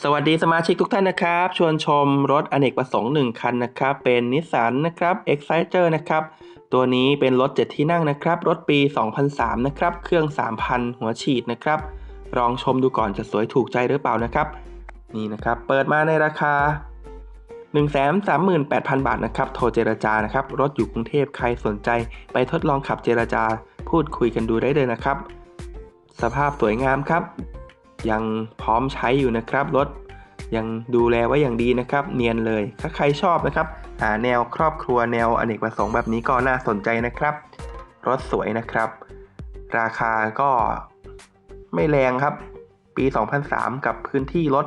สวัสดีสมาชิกทุกท่านนะครับ ชวนชมรถอเนกประสงค์ 1 คันนะครับ เป็นนิสสันนะครับ Exciter นะครับ ตัวนี้เป็นรถ 7 ที่นั่งนะครับ รถปี 2003 นะครับ เครื่อง 3,000 หัวฉีดนะครับ ลองชมดูก่อนจะสวยถูกใจหรือเปล่านะครับ นี่นะครับ เปิดมาในราคา 138,000 บาทนะครับ โทรเจรจานะครับ รถอยู่กรุงเทพใครสนใจ ไปทดลองขับเจรจา พูดคุยกันดูได้เลยนะครับ สภาพสวยงามครับ ยังพร้อมใช้อยู่นะครับรถยังดูแลไว้อย่างดีนะครับ เนียนเลย ถ้าใครชอบนะครับ หาแนวครอบครัวแนวอเนกประสงค์แบบนี้ก็น่าสนใจนะครับ รถสวยนะครับ ราคาก็ไม่แรงครับ ปี 2003 กับพื้นที่รถ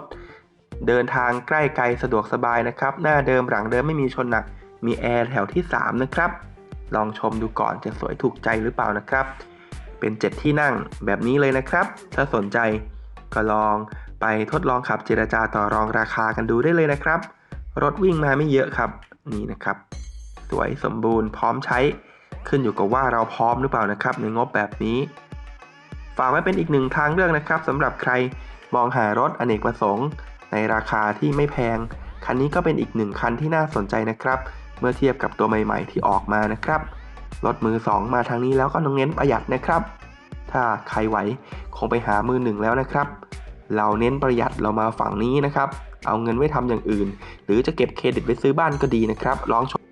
เดินทางใกล้ไกลสะดวกสบายนะครับ หน้าเดิมหลังเดิมไม่มีชนหนัก มีแอร์แถวที่ 3 นะครับ ลองชมดูก่อนจะสวยถูกใจหรือเปล่านะครับ เป็น 7 ที่นั่งแบบนี้เลยนะครับ ถ้าสนใจ ก็ลองไปทดลองขับเจรจาต่อรองราคากันดูได้เลยนะครับ รถวิ่งมาไม่เยอะครับนี่นะครับ สวยสมบูรณ์พร้อมใช้ ขึ้นอยู่กับว่าเราพร้อมหรือเปล่านะครับ ในงบแบบนี้ ฝากไว้เป็นอีกหนึ่งทางเลือกนะครับสำหรับใครมองหารถอเนกประสงค์ ในราคาที่ไม่แพง คันนี้ก็เป็นอีกหนึ่งคันที่น่าสนใจนะครับ เมื่อเทียบกับตัวใหม่ ๆ ที่ออกมานะครับรถมือ 2 มาทางนี้แล้วก็ต้องเน้นประหยัดนะครับ ถ้าใครไหวคงไปหามือหนึ่งแล้วนะครับ เราเน้นประหยัดเรามาฝั่งนี้นะครับ เอาเงินไว้ทำอย่างอื่น หรือจะเก็บเครดิตไปซื้อบ้านก็ดีนะครับลองชม